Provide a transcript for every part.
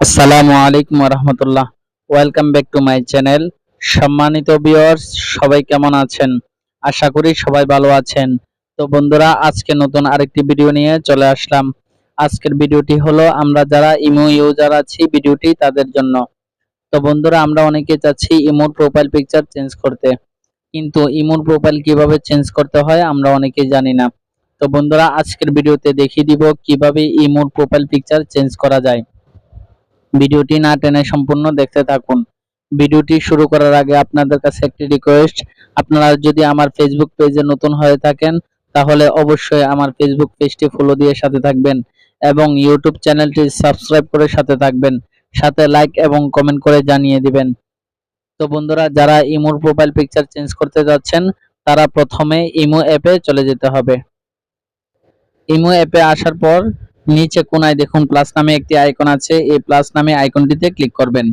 আসসালামু আলাইকুম রহমতুল্লাহ welcome back to my channel সম্মানিত ভিউয়ার্স সবাই কেমন আছেন? আশা করি সবাই ভালো আছেন। তো বন্ধুরা, আজকে নতুন আরেকটি ভিডিও নিয়ে চলে আসলাম। আজকের ভিডিওটি হলো, আমরা যারা ইমো ইউজার আছি ভিডিওটি তাদের জন্য। তো বন্ধুরা, আমরা অনেকে চাচ্ছি ইমোর প্রোফাইল পিকচার চেঞ্জ করতে। কিন্তু ইমোর প্রোফাইল কীভাবে চেঞ্জ করতে হয়, আমরা অনেকেই জানি না। তো বন্ধুরা, আজকের ভিডিওতে দেখিয়ে দিব কীভাবে ইমোর প্রোফাইল পিকচার চেঞ্জ করা যায়। ভিডিওটি না টেনে সম্পূর্ণ দেখতে থাকুন। ভিডিওটি শুরু করার আগে আপনাদের কাছে একটি রিকোয়েস্ট আপনারা যদি আমার ফেসবুক পেজে নতুন হয়ে থাকেন, তাহলে অবশ্যই আমার ফেসবুক পেজটি ফলো দিয়ে সাথে থাকবেন এবং ইউটিউব চ্যানেলটি সাবস্ক্রাইব করে সাথে থাকবেন। সাথে লাইক এবং কমেন্ট করে জানিয়ে দিবেন। তো বন্ধুরা, যারা ইমোর প্রোফাইল পিকচার চেঞ্জ করতে যাচ্ছেন, তারা প্রথমে ইমো অ্যাপে চলে যেতে হবে। ইমো অ্যাপে আসার পর নিচে কোনায় দেখুন প্লাস নামে একটি আইকন আছে, এই প্লাস নামে আইকনটিতে ক্লিক করবেন।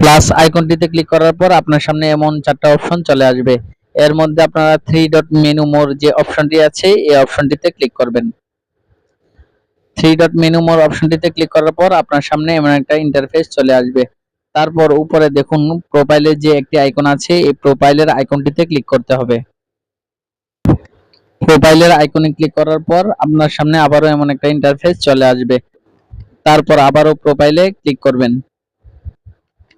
প্লাস আইকনটিতে ক্লিক করার পর আপনার সামনে এমন চারটা অপশন চলে আসবে। এর মধ্যে আপনারা থ্রি ডট মেনু মোর যে অপশনটি আছে, এই অপশনটিতে ক্লিক করবেন। থ্রি ডট মেনু মোর অপশনটিতে ক্লিক করার পর আপনার সামনে এমন একটা ইন্টারফেস চলে আসবে। তারপর উপরে দেখুন প্রোফাইলের যে একটি আইকন আছে, এই প্রোফাইলের আইকনটিতে ক্লিক করতে হবে। প্রোফাইলের আইকনে ক্লিক করার পর আপনার সামনে আবারও এমন একটা ইন্টারফেস চলে আসবে। তারপর আবারও প্রোফাইলে ক্লিক করবেন।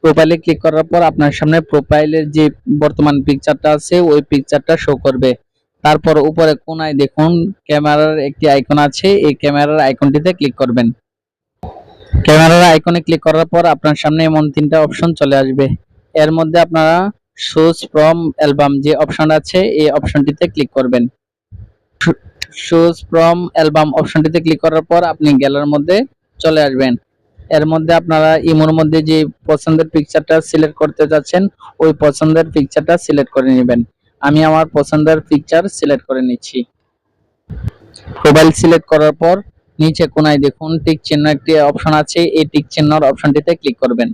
প্রোফাইলে ক্লিক করার পর আপনার সামনে প্রোফাইলের যে বর্তমান পিকচারটা আছে, ওই পিকচারটা শো করবে। তারপর উপরে কোনায় দেখুন ক্যামেরার একটি আইকন আছে, এই ক্যামেরার আইকনটিতে ক্লিক করবেন। ক্যামেরার আইকনে ক্লিক করার পর আপনার সামনে এমন তিনটা অপশন চলে আসবে। এর মধ্যে আপনারা শুজ ফ্রম অ্যালবাম যে অপশন আছে, এই অপশনটিতে ক্লিক করবেন। শুজ ফ্রম অ্যালবাম অপশনটিতে ক্লিক করার পর আপনি গ্যালারির মধ্যে চলে আসবেন। এর মধ্যে আপনারা ইমোর মধ্যে যে পছন্দের পিকচারটা সিলেক্ট করতে যাচ্ছেন, ওই পছন্দের পিকচারটা সিলেক্ট করে নেবেন। আমি আমার পছন্দের পিকচার সিলেক্ট করে নিচ্ছি। মোবাইল সিলেক্ট করার পর নিচে কোনায় দেখুন টিক চিহ্ন একটি অপশন আছে, এই টিক চিহ্নর অপশনটিতে ক্লিক করবেন।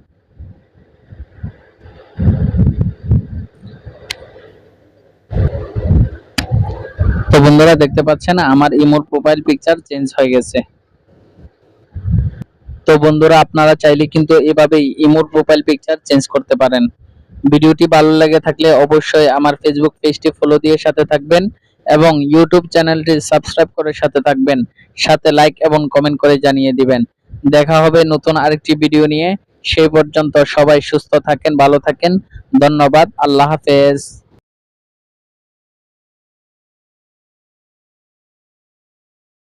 তো বন্ধুরা দেখতে পাচ্ছেন, আমার ইমোর প্রোফাইল পিকচার চেঞ্জ হয়ে গেছে। তো বন্ধুরা, আপনারা চাইলে কিন্তু এভাবেই ইমোর প্রোফাইল পিকচার চেঞ্জ করতে পারেন। ভিডিওটি ভালো লেগে থাকলে অবশ্যই আমার ফেসবুক পেজটি ফলো দিয়ে সাথে থাকবেন এবং ইউটিউব চ্যানেলটি সাবস্ক্রাইব করে সাথে থাকবেন। সাথে লাইক এবং কমেন্ট করে জানিয়ে দিবেন। দেখা হবে নতুন আরেকটি ভিডিও নিয়ে। সেই পর্যন্ত সবাই সুস্থ থাকেন, ভালো থাকেন। ধন্যবাদ, আল্লাহ হাফেজ।